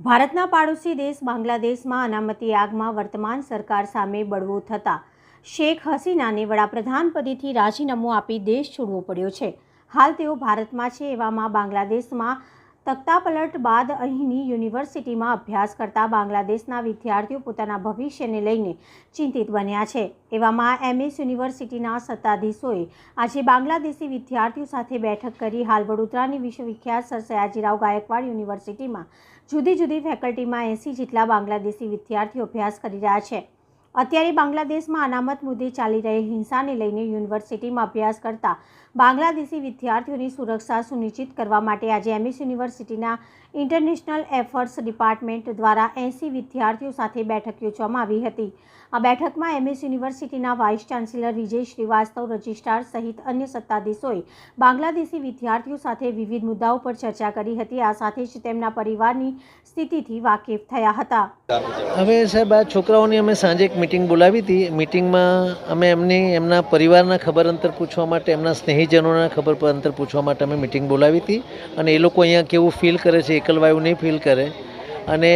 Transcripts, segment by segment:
ભારતના પાડોશી દેશ બાંગ્લાદેશમાં અનામતી આગમાં વર્તમાન સરકાર સામે બળવો થતાં શેખ હસીનાને વડાપ્રધાન પદેથી રાજીનામું આપી દેશ છોડવો પડ્યો છે. હાલ તેઓ ભારતમાં છે એવામાં બાંગ્લાદેશમાં તખ્તાપલટ બાદ અહીંની યુનિવર્સિટીમાં અભ્યાસ કરતા બાંગ્લાદેશના વિદ્યાર્થીઓ પોતાના ભવિષ્યને લઈને ચિંતિત બન્યા છે. એવામાં એમએસ યુનિવર્સિટીના સત્તાધીશોએ આજે બાંગ્લાદેશી વિદ્યાર્થીઓ સાથે બેઠક કરી હાલ વડોદરાની વિશ્વવિખ્યાત સર સયાજીરાવ ગાયકવાડ યુનિવર્સિટીમાં જુદી જુદી ફેકલ્ટીમાં એંસી જેટલા બાંગ્લાદેશી વિદ્યાર્થીઓ અભ્યાસ કરી રહ્યા છે. અત્યારે બાંગ્લાદેશમાં અનામત મુદ્દે ચાલી રહેલ હિંસાને લઈને યુનિવર્સિટીમાં અભ્યાસ કરતા બાંગ્લાદેશી વિદ્યાર્થીઓની સુરક્ષા સુનિશ્ચિત કરવા માટે આજે એમએસ યુનિવર્સિટીના ઇન્ટરનેશનલ એફર્ટ્સ ડિપાર્ટમેન્ટ દ્વારા એંસી વિદ્યાર્થીઓ સાથે બેઠક યોજવામાં આવી હતી. આ બેઠકમાં એમએસ યુનિવર્સિટીના vice chancellor Vijay Shrivastava, registrar સહિત અન્ય સત્તાધીશોએ બાંગ્લાદેશી વિદ્યાર્થીઓ સાથે વિવિધ મુદ્દાઓ પર ચર્ચા કરી હતી. આ સાથે જ તેમના પરિવારની સ્થિતિથી વાકેફ થયા હતા. હવે સાહેબ, આ છોકરાઓની અમે સાંજે એક મિટિંગ બોલાવી હતી. મિટિંગમાં અમે એમની, એમના પરિવારના ખબર અંતર પૂછવા માટે, એમના સ્નેહીજનોના ખબર પર અંતર પૂછવા માટે અમે મિટિંગ બોલાવી હતી. અને એ લોકો અહીંયા કેવું ફીલ કરે છે, એકલવાયું નહીં ફીલ કરે. અને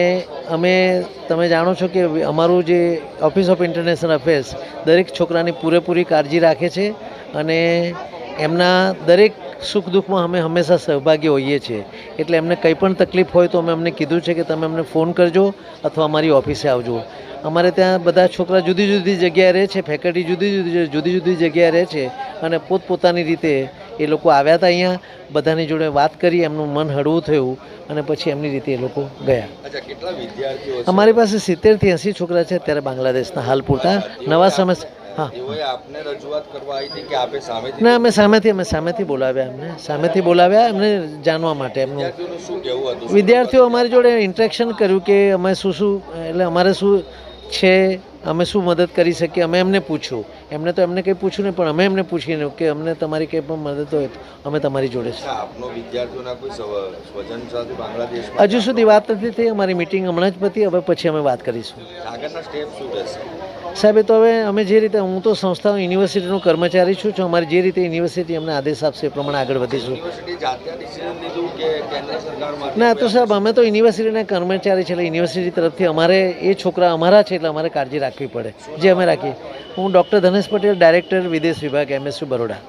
અમે, તમે જાણો છો કે અમારું જે ઓફિસ ઓફ ઇન્ટરનેશનલ અફેર્સ દરેક છોકરાની પૂરેપૂરી કાળજી રાખે છે અને એમના દરેક સુખ દુઃખમાં અમે હંમેશા સહભાગી હોઈએ છીએ. એટલે એમને કંઈ પણ તકલીફ હોય તો અમે અમને કીધું છે કે તમે અમને ફોન કરજો અથવા અમારી ઓફિસે આવજો. અમારે ત્યાં બધા છોકરા જુદી જુદી જગ્યાએ રહે છે ફેકલ્ટી જુદી જુદી જુદી જુદી જગ્યાએ રહે છે અને પોતપોતાની રીતે એ લોકો આવ્યા હતા અહીંયા. બધાની જોડે વાત કરી એમનું મન હળવું થયું અને પછી એમની રીતે એ લોકો ગયા? અમારી પાસે સિત્તેરથી એંસી છોકરા છે અત્યારે બાંગ્લાદેશના હાલ પૂરતા. નવા સમય હા. ના અમે સામેથી અમે સામેથી બોલાવ્યા એમને. સામેથી બોલાવ્યા એમને જાણવા માટે એમનું. વિદ્યાર્થીઓ અમારી જોડે ઇન્ટરેક્શન કર્યું કે અમે શું શું એટલે અમારે શું છે અમે શું મદદ કરી શકીએ? અમે એમને પૂછ્યું. એમને તો એમને કંઈ પૂછ્યું નહીં પણ અમે એમને પૂછીને કે અમને તમારી કંઈ પણ મદદ હોય અમે તમારી જોડે છે. હજુ સુધી વાત નથી થઈ અમારી મિટિંગ હમણાં જ પતી હવે પછી અમે વાત કરીશું. આગળના સ્ટેપ શું રહેશે? સાહેબ એ તો હવે અમે જે રીતે હું તો સંસ્થા યુનિવર્સિટીનો કર્મચારી છું છું અમારી જે રીતે યુનિવર્સિટી અમને આદેશ આપશે એ પ્રમાણે આગળ વધીશું. ના તો સાહેબ અમે તો યુનિવર્સિટીના કર્મચારી છે એટલે યુનિવર્સિટી તરફથી અમારે એ છોકરા અમારા છે એટલે અમારે કાળજી રાખવી પડે જે અમે રાખીએ. હું ડૉક્ટર ધનેશ પટેલ ડાયરેક્ટર વિદેશ વિભાગ એમએસયુ બરોડા.